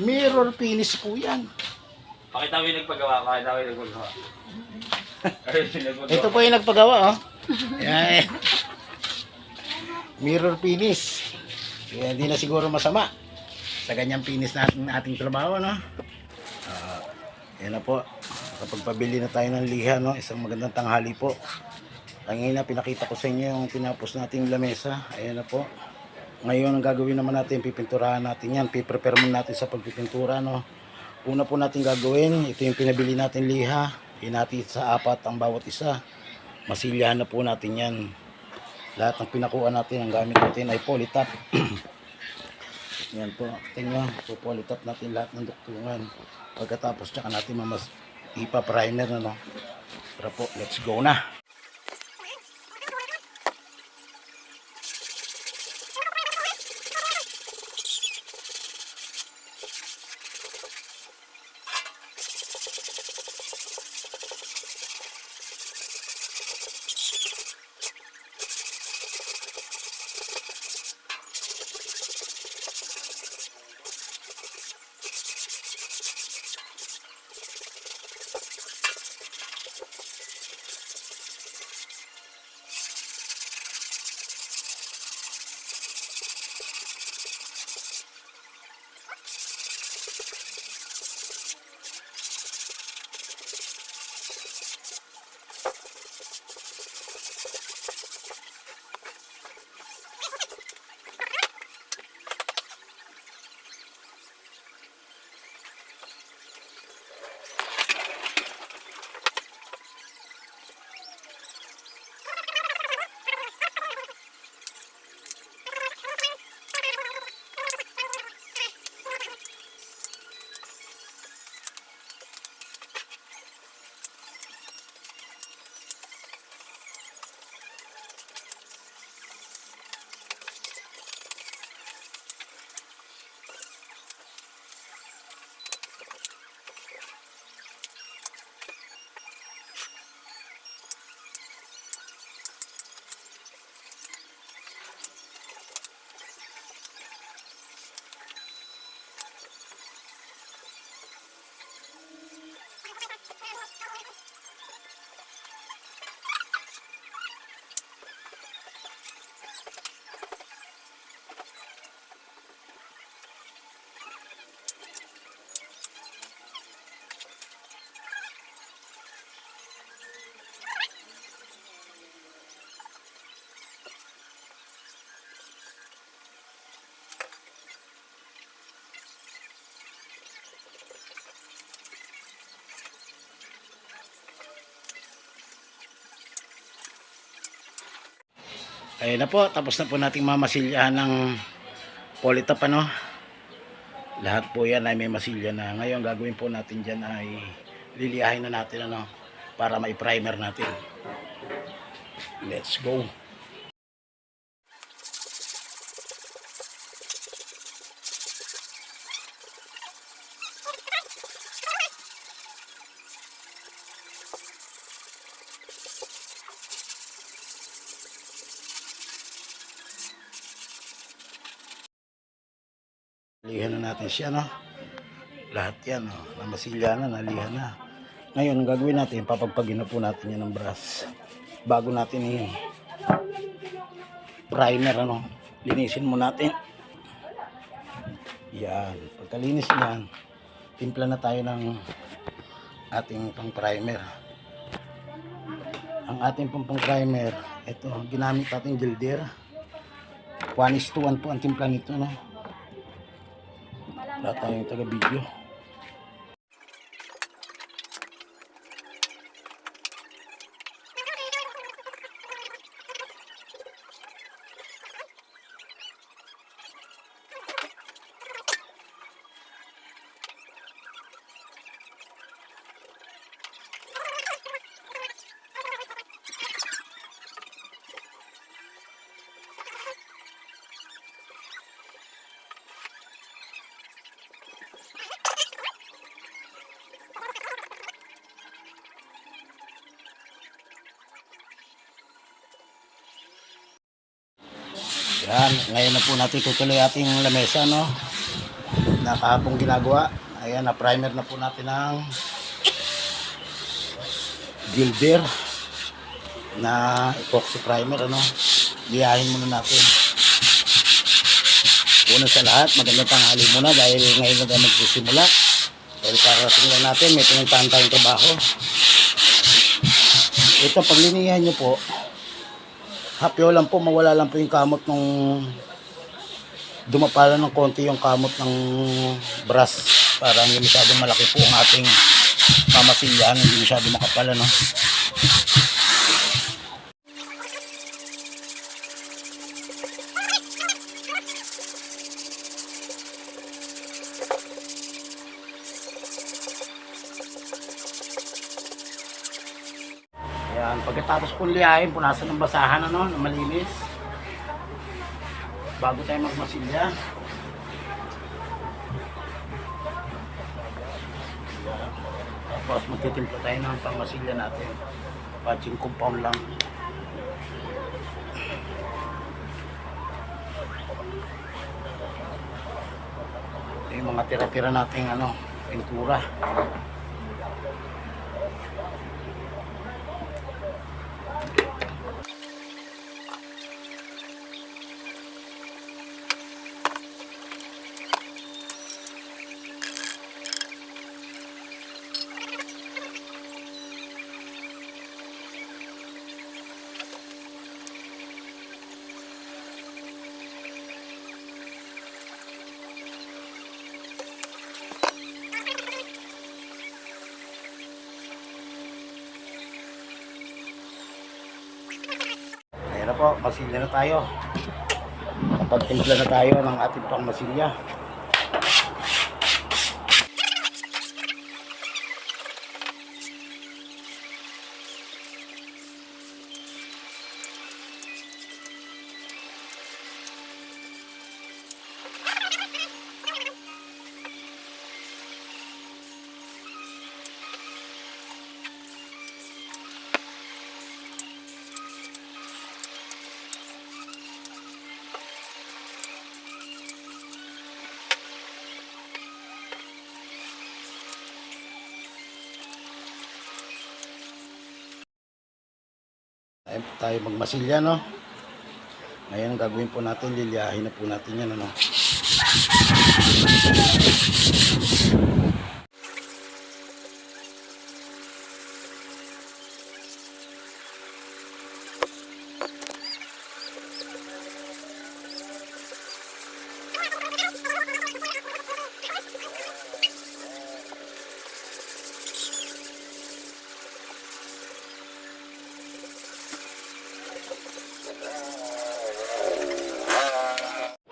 Mirror finish po yan. Pakita mo yung nagpagawa, pakita mo yung nagpagawa. Ito po yung nagpagawa, oh. Yan. Mirror finish. Kaya hindi na siguro masama. Sa ganyang finish natin ating trabaho, no? Ah, yan na po. Kapag pabili na tayo ng liha, no? Isang magandang tanghali po. Kanina pinakita ko sa inyo yung tinapos nating lamesa. Ayan na po. Ngayon ang gagawin naman natin, pipinturahan natin yan. Piprepare muna natin sa pagpipintura, no? Una po natin gagawin, ito yung pinabili natin liha. Hinati sa apat ang bawat isa. Masilyahan na po natin yan. Lahat ng pinakuha natin, ang gamit natin ay polytop. yan po, tingnan, po polytop natin lahat ng duktungan. Pagkatapos, tsaka natin mamas ipa-primer na no. Tara po, let's go na. Ayun na po, tapos na po nating mamasilyahan ng polytop ano. Lahat po yan ay may masilya na. Ngayon gagawin po natin dyan ay liliyahin na natin ano para may primer natin. Let's go. Lihan na natin siya, no? Lahat yan, no? Namasilya na, nalihan na. Ngayon, ang gagawin natin, papagpagin na po natin yan ng brush. Bago natin i primer, ano? Linisin mo natin. Yan. Pagkalinis yan, timpla na tayo ng ating pang primer. Ang ating pang primer, ito, ginamit natin gilder. 1 is to 1 po ang timpla nito, no? Wala tayong taga-video. Yan, ngayon na po natin tutuloy ating lamesa, no? na kahapong ginagawa. Ayan, na primer na po natin ng Gilder na epoxy primer ano. Liyahin muna natin. Una sa lahat, magandang tanghali muna dahil ngayon na tayo magsisimula. Dahil parating lang natin, may pinuntahan tayong trabaho. Ito, paglinihan nyo po, hapyo lang po, mawala lang po yung kamot nung dumapala ng konti yung kamot ng brass para hindi masyadong malaki po ang ating pamasilyahan, hindi masyadong makapal ano. Pong liyahin, punasan ng basahan ano, na malinis. Bago tayo magmasilya. Tapos magtitimpla tayo ng pangmasilya natin. Patching compound lang. Ito yung mga tira-tira nating ano, pintura. Po, masilya na tayo. Kapag-timpla na tayo ng ating pang masilya. Ayan po tayo magmasilya, no? Ngayon, gagawin po natin, lilyahin na po natin yan, ano?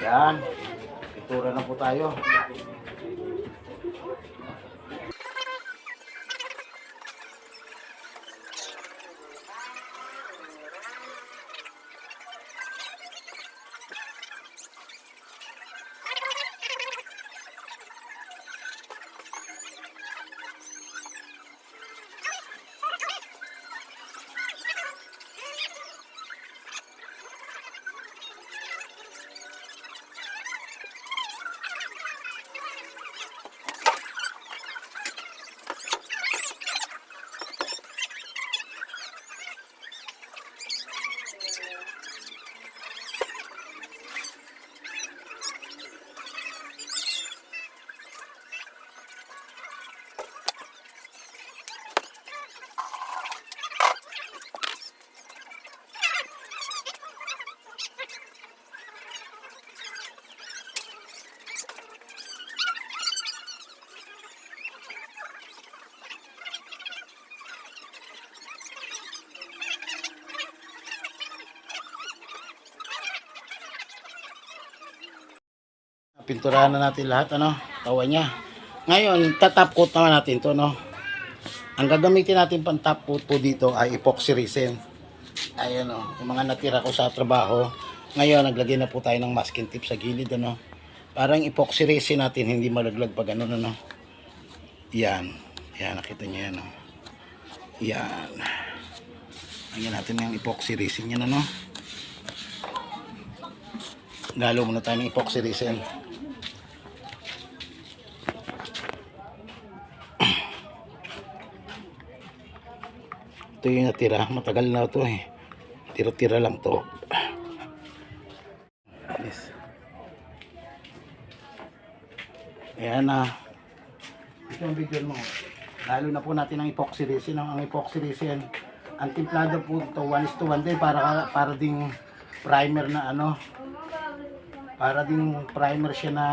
Yan. Itura na Pinturahan na natin lahat, ano? Tawa niya. Ngayon, tatap coat naman natin to, no? Ang gagamitin natin pang top coat po dito ay epoxy resin. Ayan, no? Yung mga natira ko sa trabaho. Ngayon, naglagay na po tayo ng masking tip sa gilid, ano? Parang epoxy resin natin, hindi malaglag pag ano, ano? Yan. Yan, nakita niyo yan, no? Yan. Lagyan natin yung epoxy resin yan, ano? Galo muna tayo ng epoxy resin. Ito yung natira. Matagal na to eh. Tira-tira lang to. Yes. Ayan na. Ito ang video mo. Lalo na po natin ang epoxy resin. Ang epoxy resin. Ang timplado po ito 1 is to 1 din para, para ding primer na ano. Para ding primer siya na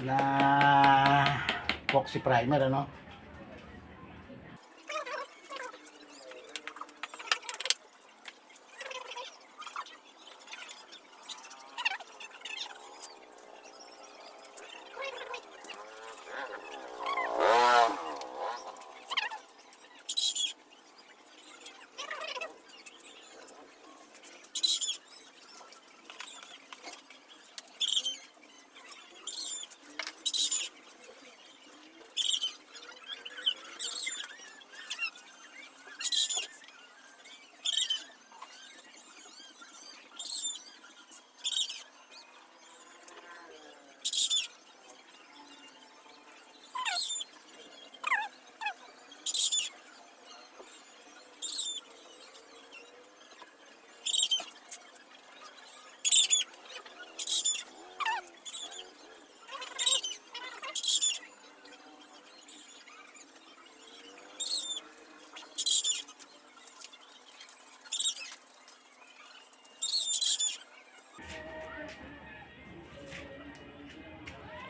na epoxy primer ano.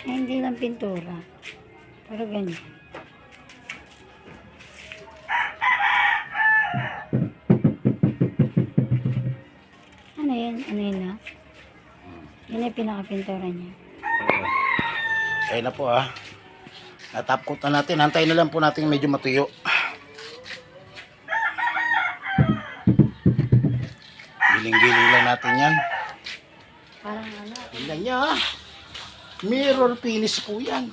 Ay, hindi lang pintura. Pero ganyan. Ano yan? Ano yun na? Yan ay pinakapintura niya. Ayun na po ah. Natap coat na natin. Antayin na lang po natin medyo matuyo. Giling-giling lang natin yan. Parang ano? Tingnan niya ah. Mirror finish po yan.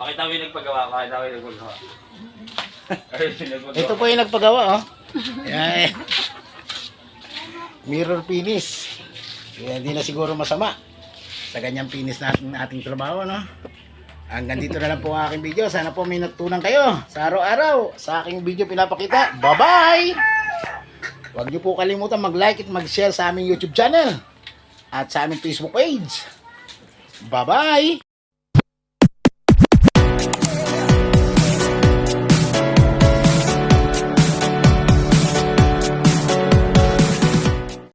Pakita mo yung nagpagawa, pakita mo yung nagpagawa. Ito po yung nagpagawa oh. Yan. Mirror finish. Kaya hindi na siguro masama. Sa ganyang finish natin ating trabaho no. Hanggang dito na lang po ang aking video. Sana po may natutunan kayo sa araw-araw sa aking video pinapakita. Bye-bye! Huwag niyo po kalimutan mag-like at mag-share sa aming YouTube channel at sa aming Facebook page. Bye-bye!